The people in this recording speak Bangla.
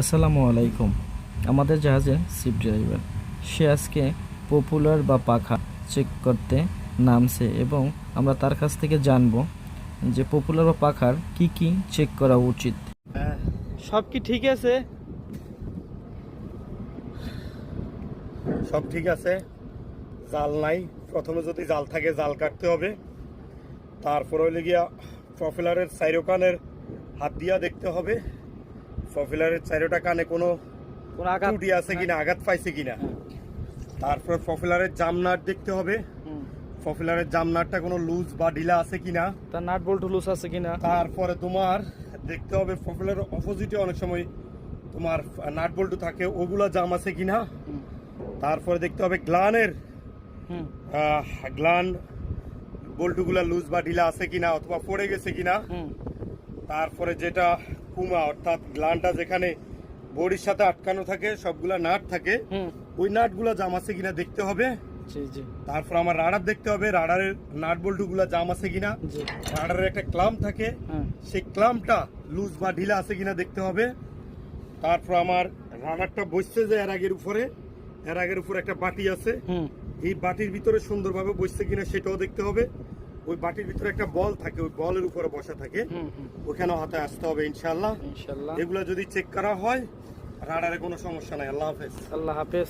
আসসালামু আলাইকুম। আমাদের জাহাজের শিপ ড্রাইভার। সে আজকে পপুলার বা পাখা চেক করতে নামছে এবং আমরা তার কাছ থেকে জানব যে পপুলার বা পাখার কি কি চেক করা উচিত। সব কি ঠিক আছে? সব ঠিক আছে। জাল নাই। প্রথমে যদি জাল থাকে জাল কাটতে হবে। তারপর হইলে গিয়া প্রফেলারের চাইরো কানের হাত দিয়া দেখতে হবে। প্রফিলারের চাইরোটা কানে কোনো কোন আঘাত ত্রুটি আছে কিনা আঘাত পাইছে কিনা। তারপর প্রফিলারের জামনাট দেখতে হবে। হুম। প্রফিলারের জামনাটটা কোনো লুজ বা ঢিলা আছে কিনা। তার নাট বল্টু লুজ আছে কিনা। তারপরে তোমার দেখতে হবে প্রফিলারের অপোজিটে অনেক সময় তোমার নাট বল্টু থাকে ওগুলা জাম আছে কিনা। তারপরে দেখতে হবে গ্লানের গ্লান বল্টুগুলা লুজ বা ঢিলা আছে কিনা অথবা পড়ে গেছে কিনা। তারপরে যেটা কুমা অর্থাৎ গ্লানটা যেখানে বডির সাথে আটকানো থাকে সবগুলা নাট থাকে ওই নাটগুলা জাম আছে কিনা দেখতে হবে। তারপর আমার রাডার দেখতে হবে রাডারের নাট বল্টুগুলা জাম আছে কিনা। রাডারের একটা ক্লাম থাকে সেই ক্লামটা লুজ বা ঢিলা আছে কিনা দেখতে হবে। তারপর আমার রাডারটা বসছে যে এর আগের উপরে এর আগের উপরে একটা বাটি আছে। এই বাটির ভিতরে সুন্দরভাবে বসছে কিনা সেটাও দেখতে হবে। ওই বাটির ভিতরে একটা বল থাকে ওই বলের উপরে বসা থাকে। হুম হুম। ওখানে হাতে আসতে হবে ইনশাল্লাহ ইনশাল্লাহ এগুলো যদি চেক করা হয় রাডারে কোনো সমস্যা নাই। আল্লাহ হাফেজ। আল্লাহ হাফেজ।